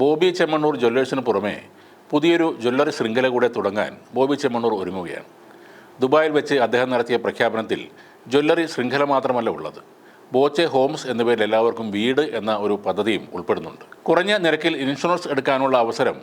ബോബി ചെമ്മണ്ണൂർ ജ്വല്ലേഴ്സിന് പുറമെ പുതിയൊരു ജ്വല്ലറി ശൃംഖല കൂടെ തുടങ്ങാൻ ബോബി ചെമ്മണ്ണൂർ ഒരുങ്ങുകയാണ്. ദുബായിൽ വെച്ച് അദ്ദേഹം നടത്തിയ പ്രഖ്യാപനത്തിൽ ജ്വല്ലറി ശൃംഖല മാത്രമല്ല ഉള്ളത്. ബോച്ചെ ഹോംസ് എന്നിവയിൽ എല്ലാവർക്കും വീട് എന്ന ഒരു പദ്ധതിയും ഉൾപ്പെടുന്നുണ്ട്. കുറഞ്ഞ നിരക്കിൽ ഇൻഷുറൻസ് എടുക്കാനുള്ള അവസരം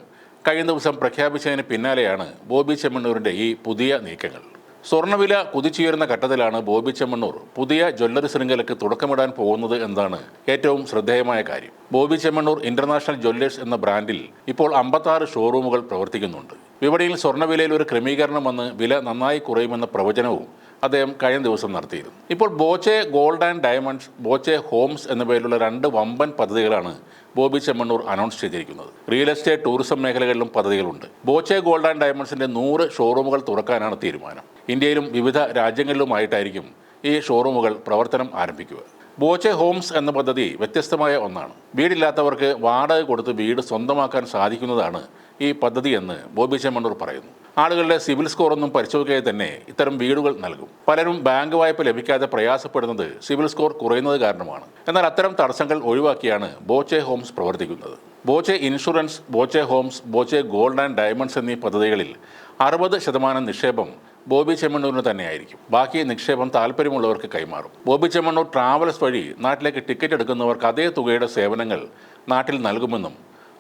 കഴിഞ്ഞ ദിവസം പ്രഖ്യാപിച്ചതിന് പിന്നാലെയാണ് ബോബി ചെമ്മണ്ണൂരിന്റെ ഈ പുതിയ നീക്കങ്ങൾ. സ്വർണവില കുതിച്ചുയരുന്ന ഘട്ടത്തിലാണ് ബോബി ചെമ്മണ്ണൂർ പുതിയ ജ്വല്ലറി ശൃംഖലയ്ക്ക് തുടക്കമിടാൻ പോകുന്നത് എന്നതാണ് ഏറ്റവും ശ്രദ്ധേയമായ കാര്യം. ബോബി ചെമ്മണ്ണൂർ ഇന്റർനാഷണൽ ജ്വല്ലേഴ്സ് എന്ന ബ്രാൻഡിൽ ഇപ്പോൾ അമ്പത്താറ് ഷോറൂമുകൾ പ്രവർത്തിക്കുന്നുണ്ട്. വിപണിയിൽ സ്വർണവിലയിൽ ഒരു ക്രമീകരണം വന്ന് വില നന്നായി കുറയുമെന്ന പ്രവചനവും അദ്ദേഹം കഴിഞ്ഞ ദിവസം നടത്തിയിരുന്നു. ഇപ്പോൾ Boche gold and diamonds Boche homes എന്ന പേരിലുള്ള രണ്ട് വമ്പൻ പദ്ധതികളാണ് ബോബി ചെമ്മണ്ണൂർ അനൗൺസ് ചെയ്തിരിക്കുന്നത്. റിയൽ എസ്റ്റേറ്റ് ടൂറിസം മേഖലകളിലും പദ്ധതികളുണ്ട്. ബോച്ചെ ഗോൾഡ് ആൻഡ് ഡയമണ്ട്സിന്റെ നൂറ് ഷോറൂമുകൾ തുറക്കാനാണ് തീരുമാനം. ഇന്ത്യയിലും വിവിധ രാജ്യങ്ങളിലുമായിട്ടായിരിക്കും ഈ ഷോറൂമുകൾ പ്രവർത്തനം ആരംഭിക്കുക. ബോച്ചെ ഹോംസ് എന്ന പദ്ധതി വ്യത്യസ്തമായ ഒന്നാണ്. വീടില്ലാത്തവർക്ക് വാടക കൊടുത്ത് വീട് സ്വന്തമാക്കാൻ സാധിക്കുന്നതാണ് ഈ പദ്ധതി എന്ന് ബോബി ചെമ്മണ്ണൂർ പറയുന്നു. ആളുകളുടെ സിവിൽ സ്കോർ ഒന്നും പരിശോധിക്കാതെ തന്നെ ഇത്തരം വീടുകൾ നൽകും. പലരും ബാങ്ക് വായ്പ ലഭിക്കാതെ പ്രയാസപ്പെടുന്നത് സിവിൽ സ്കോർ കുറയുന്നത് കാരണമാണ്. എന്നാൽ അത്തരം തടസ്സങ്ങൾ ഒഴിവാക്കിയാണ് ബോച്ചെ ഹോംസ് പ്രവർത്തിക്കുന്നത്. Boche insurance Boche homes Boche gold and diamonds എന്നീ പദ്ധതികളിൽ അറുപത് ശതമാനം നിക്ഷേപം ബോബി ചെമ്മണ്ണൂരിന് തന്നെയായിരിക്കും. ബാക്കി നിക്ഷേപം താല്പര്യമുള്ളവർക്ക് കൈമാറും. ബോബി ചെമ്മണ്ണൂർ ട്രാവൽസ് വഴി നാട്ടിലേക്ക് ടിക്കറ്റ് എടുക്കുന്നവർക്ക് അതേ തുകയുടെ സേവനങ്ങൾ നാട്ടിൽ നൽകുമെന്നും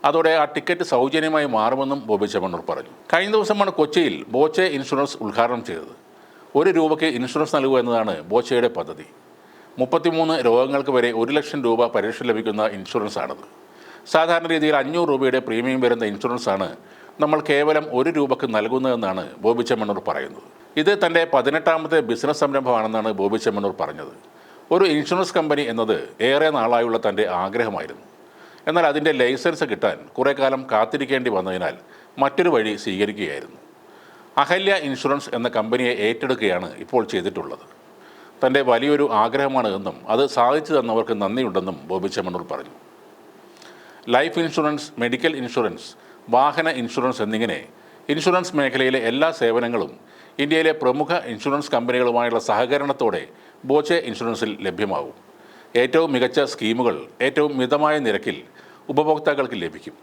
അതോടെ ആ ടിക്കറ്റ് സൗജന്യമായി മാറുമെന്നും ബോബി ചെമ്മണ്ണൂർ പറഞ്ഞു. കഴിഞ്ഞ ദിവസമാണ് കൊച്ചിയിൽ ബോച്ചെ ഇൻഷുറൻസ് ഉദ്ഘാടനം ചെയ്തത്. ഒരു രൂപയ്ക്ക് ഇൻഷുറൻസ് നൽകുക എന്നതാണ് ബോച്ചയുടെ പദ്ധതി. മുപ്പത്തിമൂന്ന് രോഗങ്ങൾക്ക് വരെ ഒരു ലക്ഷം രൂപ പരിരക്ഷ ലഭിക്കുന്ന ഇൻഷുറൻസ് ആണത് സാധാരണ രീതിയിൽ അഞ്ഞൂറ് രൂപയുടെ പ്രീമിയം വരുന്ന ഇൻഷുറൻസാണ് നമ്മൾ കേവലം ഒരു രൂപക്ക് നൽകുന്നതെന്നാണ് ബോബി ചെമ്മണ്ണൂർ പറയുന്നത്. ഇത് തന്റെ പതിനെട്ടാമത്തെ ബിസിനസ് സംരംഭമാണെന്നാണ് ബോബി ചെമ്മണ്ണൂർ പറഞ്ഞത്. ഒരു ഇൻഷുറൻസ് കമ്പനി എന്നത് ഏറെ നാളായുള്ള തന്റെ ആഗ്രഹമായിരുന്നു. എന്നാൽ അതിന്റെ ലൈസൻസ് കിട്ടാൻ കുറേ കാലം കാത്തിരിക്കേണ്ടി വന്നതിനാൽ മറ്റൊരു വഴി സ്വീകരിക്കുകയായിരുന്നു. അഹല്യ ഇൻഷുറൻസ് എന്ന കമ്പനിയെ ഏറ്റെടുക്കുകയാണ് ഇപ്പോൾ ചെയ്തിട്ടുള്ളത്. തന്റെ വലിയൊരു ആഗ്രഹമാണ് എന്നും അത് സാധിച്ചു തന്നവർക്ക് നന്ദിയുണ്ടെന്നും ബോബി ചെമ്മണ്ണൂർ പറഞ്ഞു. ലൈഫ് ഇൻഷുറൻസ് മെഡിക്കൽ ഇൻഷുറൻസ് വാഹന ഇൻഷുറൻസ് എന്നിങ്ങനെ ഇൻഷുറൻസ് മേഖലയിലെ എല്ലാ സേവനങ്ങളും ഇന്ത്യയിലെ പ്രമുഖ ഇൻഷുറൻസ് കമ്പനികളുമായുള്ള സഹകരണത്തോടെ ബോച്ചെ ഇൻഷുറൻസിൽ ലഭ്യമാവും ഏറ്റവും മികച്ച സ്കീമുകൾ ഏറ്റവും മിതമായ നിരക്കിൽ ഉപഭോക്താക്കൾക്ക് ലഭിക്കും.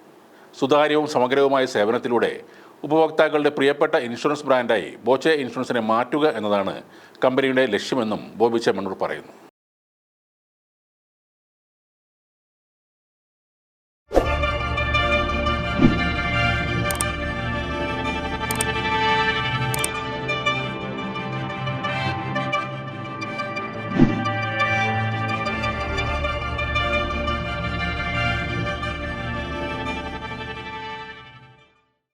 സുതാര്യവും സമഗ്രവുമായ സേവനത്തിലൂടെ ഉപഭോക്താക്കളുടെ പ്രിയപ്പെട്ട ഇൻഷുറൻസ് ബ്രാൻഡായി ബോച്ചെ ഇൻഷുറൻസിനെ മാറ്റുക എന്നതാണ് കമ്പനിയുടെ ലക്ഷ്യമെന്നും ബോബി ചെമ്മണ്ണൂർ പറയുന്നു.